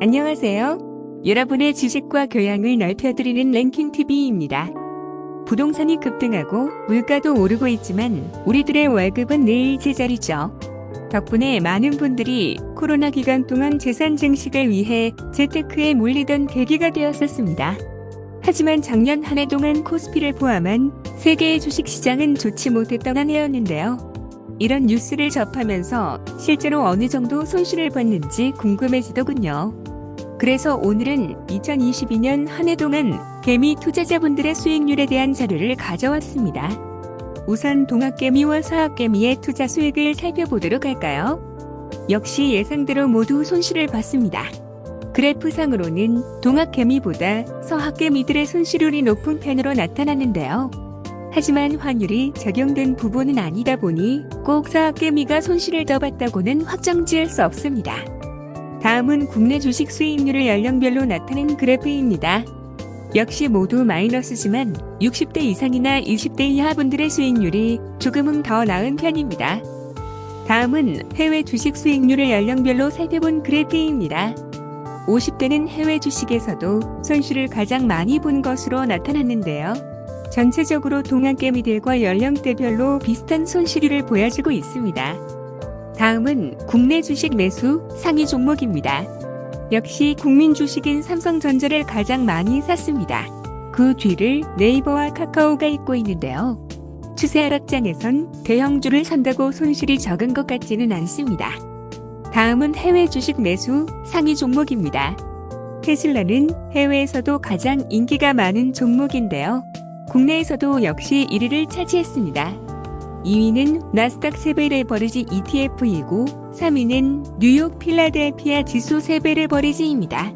안녕하세요. 여러분의 지식과 교양을 넓혀드리는 랭킹TV입니다. 부동산이 급등하고 물가도 오르고 있지만 우리들의 월급은 늘 제자리죠. 덕분에 많은 분들이 코로나 기간 동안 재산 증식을 위해 재테크에 몰리던 계기가 되었었습니다. 하지만 작년 한 해 동안 코스피를 포함한 세계의 주식시장은 좋지 못했던 한 해였는데요. 이런 뉴스를 접하면서 실제로 어느 정도 손실을 봤는지 궁금해지더군요. 그래서 오늘은 2022년 한 해 동안 개미 투자자분들의 수익률에 대한 자료를 가져왔습니다. 우선 동학개미와 서학개미의 투자 수익을 살펴보도록 할까요? 역시 예상대로 모두 손실을 봤습니다. 그래프상으로는 동학개미보다 서학개미들의 손실률이 높은 편으로 나타났는데요. 하지만 환율이 적용된 부분은 아니다 보니 꼭 서학개미가 손실을 더 봤다고는 확정 지을 수 없습니다. 다음은 국내 주식 수익률을 연령별로 나타낸 그래프입니다. 역시 모두 마이너스지만 60대 이상이나 20대 이하 분들의 수익률이 조금은 더 나은 편입니다. 다음은 해외 주식 수익률을 연령별로 살펴본 그래프입니다. 50대는 해외 주식에서도 손실을 가장 많이 본 것으로 나타났는데요. 전체적으로 동안개미들과 연령대별로 비슷한 손실률을 보여주고 있습니다. 다음은 국내 주식 매수 상위 종목입니다. 역시 국민 주식인 삼성전자를 가장 많이 샀습니다. 그 뒤를 네이버와 카카오가 잇고 있는데요. 추세 하락장에선 대형주를 산다고 손실이 적은 것 같지는 않습니다. 다음은 해외 주식 매수 상위 종목입니다. 테슬라는 해외에서도 가장 인기가 많은 종목인데요. 국내에서도 역시 1위를 차지했습니다. 2위는 나스닥 세배를 버리지 ETF이고 3위는 뉴욕 필라델피아 지수 세배를 버리지입니다.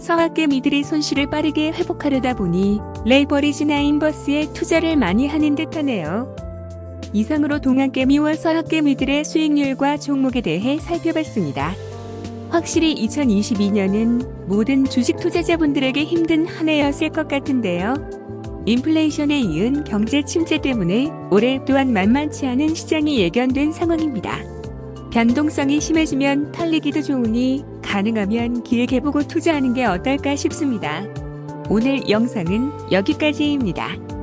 서학개미들이 손실을 빠르게 회복하려다 보니 레이버리지나 인버스에 투자를 많이 하는 듯하네요. 이상으로 동학개미와 서학개미들의 수익률과 종목에 대해 살펴봤습니다. 확실히 2022년은 모든 주식 투자자분들에게 힘든 한 해였을 것 같은데요. 인플레이션에 이은 경제 침체 때문에 올해 또한 만만치 않은 시장이 예견된 상황입니다. 변동성이 심해지면 털리기도 좋으니 가능하면 길게 보고 투자하는 게 어떨까 싶습니다. 오늘 영상은 여기까지입니다.